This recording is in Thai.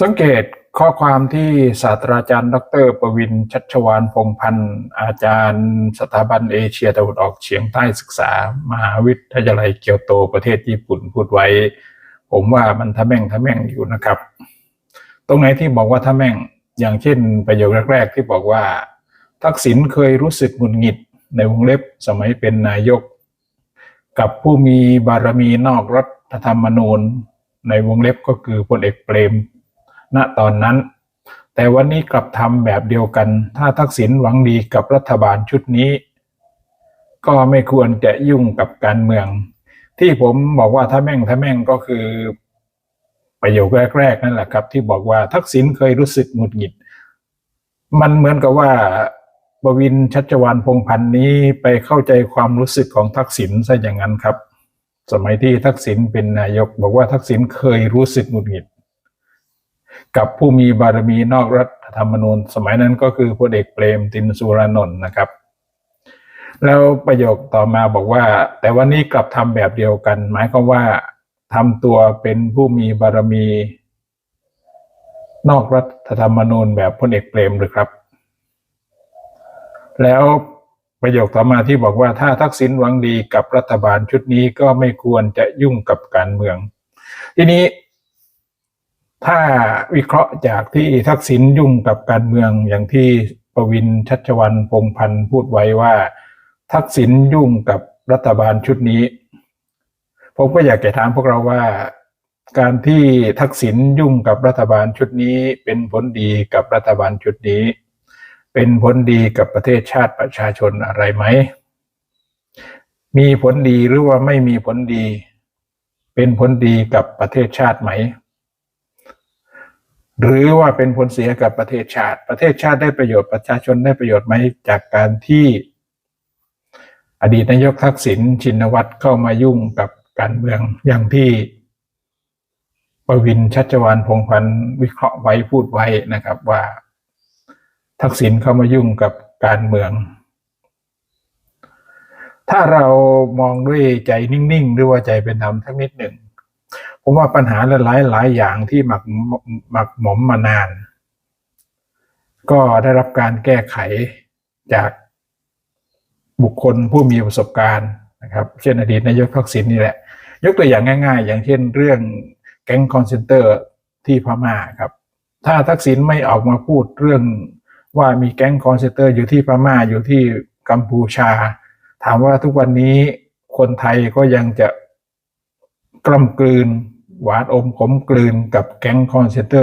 สังเกตข้อความที่ศาสตราจารย์ ดร ประวินชัชวานพงพันธ์อาจารย์ สถาบันเอเชียตะวันออกเฉียงใต้ศึกษา มหาวิทยาลัยเกียวโตประเทศญี่ปุ่นพูดไว้ ผมว่ามันทะแม่งทะแม่งอยู่นะครับ ตรงไหนที่บอกว่าทะแม่งอย่างเช่นประโยคแรก ๆ ที่บอกว่า ทักษิณเคยรู้สึกหงุดหงิดในวงเล็บสมัยเป็นนายก กับผู้มีบารมีนอกรัฐธรรมนูญในวงเล็บก็คือพลเอกเปรม ณตอนนั้น แต่วันนี้กลับทำแบบเดียวกัน ถ้าทักษิณหวังดีกับรัฐบาลชุดนี้ ก็ไม่ควรจะยุ่งกับการเมือง ที่ผมบอกว่าถ้าแม่งถ้าแม่งก็คือประโยคแรก ๆ นั่นแหละครับ ที่บอกว่าทักษิณเคยรู้สึกหงุดหงิด มันเหมือนกับว่าบวินชัชวานพงพันธ์นี้ไปเข้าใจความรู้สึกของทักษิณซะอย่างนั้นครับ สมัยที่ทักษิณเป็นนายก บอกว่าทักษิณเคยรู้สึกหงุดหงิด กับผู้มีบารมีนอกรัฐธรรมนูญ สมัยนั้นก็คือพลเอกเปรมตินสุรานนท์นะครับ แล้วประโยคต่อมาบอกว่า แต่วันนี้กลับทำแบบเดียวกัน หมายความว่าทำตัวเป็นผู้มีบารมี นอกรัฐธรรมนูญแบบพลเอกเปรมหรือครับ แล้วประโยคต่อมาที่บอกว่าถ้าทักษิณหวังดีกับรัฐบาลชุดนี้ก็ไม่ควรจะยุ่งกับการเมือง ทีนี้ ถ้าวิเคราะห์จากที่ทักษิณยุ่งกับการเมืองอย่างที่ประวินชัชวันพงพันธ์พูดไว้ว่า ทักษิณยุ่งกับรัฐบาลชุดนี้ ผมก็อยากจะถามพวกเราว่า การที่ทักษิณยุ่งกับรัฐบาลชุดนี้ เป็นผลดีกับรัฐบาลชุดนี้ เป็นผลดีกับประเทศชาติประชาชนอะไรไหม มีผลดีหรือว่าไม่มีผลดี เป็นผลดีกับประเทศชาติไหม หรือว่าเป็นผลเสียกับประเทศชาติ ประเทศชาติได้ประโยชน์ประชาชนได้ประโยชน์ไหมจากการที่อดีตนายกทักษิณชินวัตรเข้ามายุ่งกับการเมืองอย่างที่ประวินชัชวานพงพันธ์วิเคราะห์ไว้พูดไว้นะครับว่า ทักษิณเข้ามายุ่งกับการเมือง ถ้าเรามองด้วยใจนิ่งๆ หรือว่าใจเป็นธรรมทั้งนิดหนึ่ง ผมว่าปัญหาหลายหลายอย่างที่หมักหมักหมมมานาน ก็ได้รับการแก้ไขจากบุคคลผู้มีประสบการณ์นะครับ เช่นอดีตนายกทักษิณนี่แหละ ยกตัวอย่างง่าย ๆ อย่างเช่นเรื่องแก๊งคอนเซนเตอร์ที่พม่าครับ ถ้าทักษิณไม่ออกมาพูดเรื่องว่ามีแก๊งคอนเซนเตอร์อยู่ที่พม่าอยู่ที่กัมพูชา ถามว่าทุกวันนี้คนไทยก็ยังจะกล้ำกลืน หวานอมขมกลืนกับแก๊งคอนเซนเตอร์